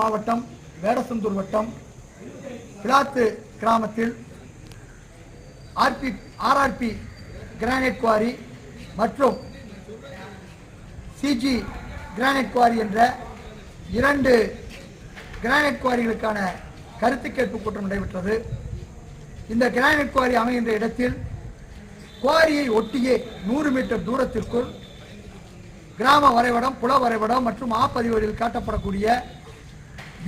மாவட்டம் வேடசந்தூர் வட்டம் பிளாத்து கிராமத்தில் ஆர்பி ஆர்ஆர்பி கிரானைட் குவாரி மற்றும் சிஜி கிரானைட் குவாரி என்ற இரண்டு கிரானைட் குவாரிகளுக்கான கருத்து கேட்பு கூட்டம் நடைபெற்றது. இந்த கிரானைட் குவாரி அமைகின்ற இடத்தில் குவாரியை ஒட்டியே நூறு மீட்டர் தூரத்திற்குள் கிராம வரைபடம் புல வரைபடம் மற்றும் ஆப்பதிவுகளில் காட்டப்படக்கூடிய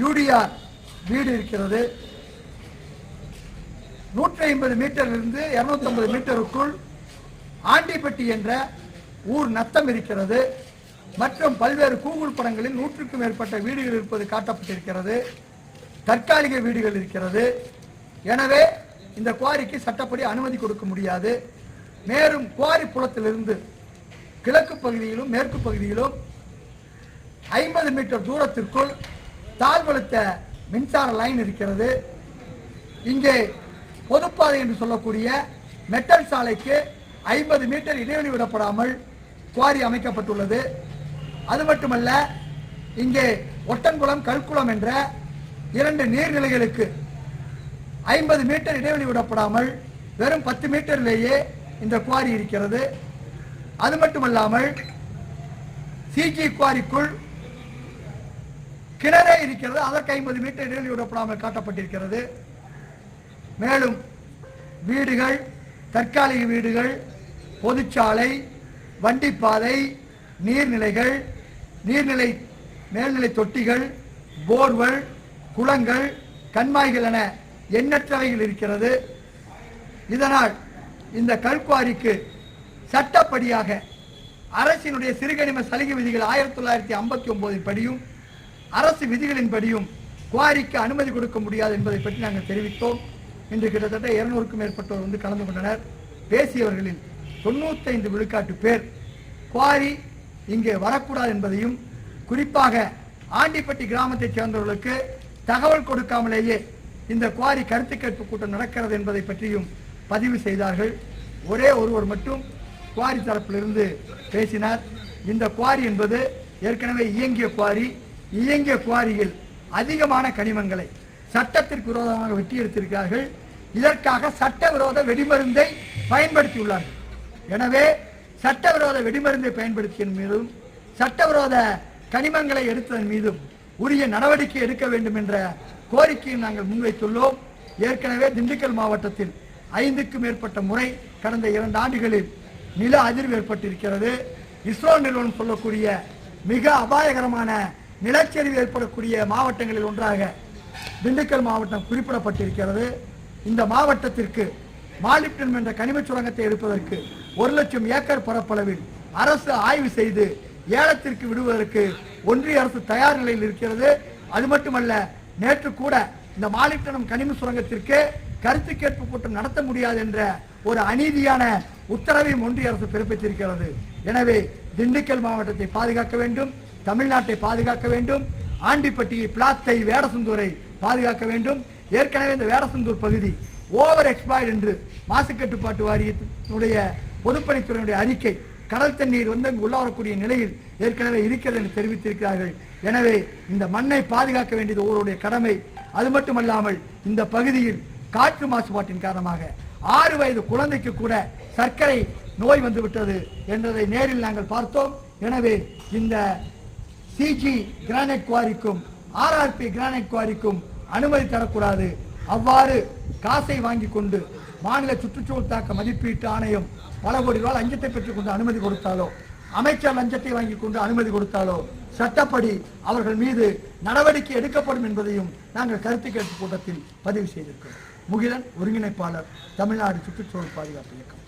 யூடிஆர் வீடு இருக்கிறது. நூற்றி ஐம்பது மீட்டரிலிருந்து இருநூத்தி ஐம்பது மீட்டருக்குள் ஆண்டிப்பட்டி என்ற ஊர் நத்தம் இருக்கிறது. மற்றும் பல்வேறு கூகுள் படங்களில் நூற்றுக்கும் மேற்பட்ட வீடுகள் இருப்பது காட்டப்பட்டிருக்கிறது. தற்காலிக வீடுகள் இருக்கிறது. எனவே இந்த குவாரிக்கு சட்டப்படி அனுமதி கொடுக்க முடியாது. மேலும் குவாரி புலத்திலிருந்து கிழக்கு பகுதியிலும் மேற்கு பகுதியிலும் ஐம்பது மீட்டர் தூரத்திற்குள் தாழ்வழுத்த மின்சார லைன் இருக்கிறது. இங்கே பொதுப்பாதை என்று சொல்லக்கூடிய மெட்டல் சாலைக்கு ஐம்பது மீட்டர் இடைவெளி விடப்படாமல் குவாரி அமைக்கப்பட்டுள்ளது. அது மட்டுமல்ல இங்கே ஒட்டன்குளம் கல்குளம் என்ற இரண்டு நீர்நிலைகளுக்கு ஐம்பது மீட்டர் இடைவெளி விடப்படாமல் வெறும் பத்து மீட்டரிலேயே இந்த குவாரி இருக்கிறது. அது மட்டுமல்லாமல் சிஜி குவாரிக்குள் கிணறே இருக்கிறது. அதற்கு ஐம்பது மீட்டர் இடைவெளி விடப்படாமல் காட்டப்பட்டிருக்கிறது. மேலும் வீடுகள் தற்காலிக வீடுகள் பொதுச்சாலை வண்டிப்பாதை நீர்நிலைகள் நீர்நிலை மேல்நிலை தொட்டிகள் போர்வெல் குளங்கள் கண்மாய்கள் என எண்ணற்றவைகள் இருக்கிறது. இதனால் இந்த கல்குவாரிக்கு சட்டப்படியாக அரசினுடைய சிறுகனிம சலுகை விதிகள் ஆயிரத்தி தொள்ளாயிரத்தி ஐம்பத்தி ஒன்பதின் படியும். அரசு விதிகளின்படியும் குவாரிக்கு அனுமதி கொடுக்க முடியாது என்பதை பற்றி நாங்கள் தெரிவித்தோம். இன்று கிட்டத்தட்ட இருநூறுக்கும் மேற்பட்டோர் வந்து கலந்து கொண்டனர். பேசியவர்களில் தொண்ணூத்தைந்து விழுக்காட்டு பேர் குவாரி இங்கே வரக்கூடாது என்பதையும் குறிப்பாக ஆண்டிப்பட்டி கிராமத்தைச் சேர்ந்தவர்களுக்கு தகவல் கொடுக்காமலேயே இந்த குவாரி கருத்து கேட்பு கூட்டம் நடக்கிறது என்பதை பற்றியும் பதிவு செய்தார்கள். ஒரே ஒருவர் மட்டும் குவாரி தரப்பிலிருந்து பேசினார். இந்த குவாரி என்பது ஏற்கனவே இயங்கிய குவாரி. இயங்கிய குவாரியில் அதிகமான கனிமங்களை சட்டத்திற்கு விரோதமாக வெட்டி எடுத்திருக்கிறார்கள். இதற்காக சட்டவிரோத வெடிமருந்தை பயன்படுத்தியுள்ளார்கள். எனவே சட்டவிரோத வெடிமருந்தை பயன்படுத்தியதன் மீதும் சட்டவிரோத கனிமங்களை எடுத்ததன் மீதும் உரிய நடவடிக்கை எடுக்க வேண்டும் என்ற கோரிக்கையை நாங்கள் முன்வைத்துள்ளோம். ஏற்கனவே திண்டுக்கல் மாவட்டத்தில் ஐந்துக்கும் மேற்பட்ட முறை கடந்த இரண்டு ஆண்டுகளில் நில அதிர்வு ஏற்பட்டிருக்கிறது. இஸ்ரோ நிறுவனம் சொல்லக்கூடிய மிக அபாயகரமான நிலச்சரிவு ஏற்படக்கூடிய மாவட்டங்களில் ஒன்றாக திண்டுக்கல் மாவட்டம் குறிப்பிடப்பட்டிருக்கிறது. இந்த மாவட்டத்திற்கு மாலிப்டன் என்ற கனிம சுரங்கத்தை எடுப்பதற்கு ஒரு லட்சம் ஏக்கர் பரப்பளவில் அரசு ஆய்வு செய்து ஏலத்திற்கு விடுவதற்கு ஒன்றிய அரசு தயார் நிலையில் இருக்கிறது. அது மட்டுமல்ல நேற்று கூட இந்த மாலிப்டனம் கனிம சுரங்கத்திற்கு கருத்து கேட்பு கூட்டம் நடத்த முடியாது என்ற ஒரு அநீதியான உத்தரவையும் ஒன்றிய அரசு பிறப்பித்திருக்கிறது. எனவே திண்டுக்கல் மாவட்டத்தை பாதுகாக்க வேண்டும். தமிழ்நாட்டை பாதுகாக்க வேண்டும். ஆண்டிப்பட்டியை பிளாத்தை வேடசந்தூரை பாதுகாக்க வேண்டும். ஏற்கனவே இந்த வேடசந்தூர் பகுதி ஓவர் எக்ஸ்பாய்ட் என்று மாசு கட்டுப்பாட்டு வாரியத்தினுடைய பொதுப்பணித்துறையினுடைய அறிக்கை. கடல் தண்ணீர் வந்து அங்கு உள்ளாரக்கூடிய நிலையில் ஏற்கனவே இருக்கிறது என்று தெரிவித்திருக்கிறார்கள். எனவே இந்த மண்ணை பாதுகாக்க வேண்டியது ஒவ்வொருடைய கடமை. அது மட்டுமல்லாமல் இந்த பகுதியில் காற்று மாசுபாட்டின் காரணமாக ஆறு வயது குழந்தைக்கு கூட சர்க்கரை நோய் வந்துவிட்டது என்றதை நேரில் நாங்கள் பார்த்தோம். எனவே இந்த சிஜி கிரானைட் குவாரிக்கும் ஆர்ஆர்பி கிரானைட் குவாரிக்கும் அனுமதி தரக்கூடாது. அவ்வாறு காசை வாங்கி கொண்டு மாநில சுற்றுச்சூழல் தாக்க மதிப்பீட்டு ஆணையம் பல கோடி ரூபாய் லஞ்சத்தை பெற்றுக் கொண்டு அனுமதி கொடுத்தாலோ அமைச்சர் லஞ்சத்தை வாங்கி கொண்டு அனுமதி கொடுத்தாலோ சட்டப்படி அவர்கள் மீது நடவடிக்கை எடுக்கப்படும் என்பதையும் நாங்கள் கருத்து கேட்பு கூட்டத்தில் பதிவு செய்திருக்கிறோம். முகிலன் ஒருங்கிணைப்பாளர் தமிழ்நாடு சுற்றுச்சூழல் பாதுகாப்பு இயக்கம்.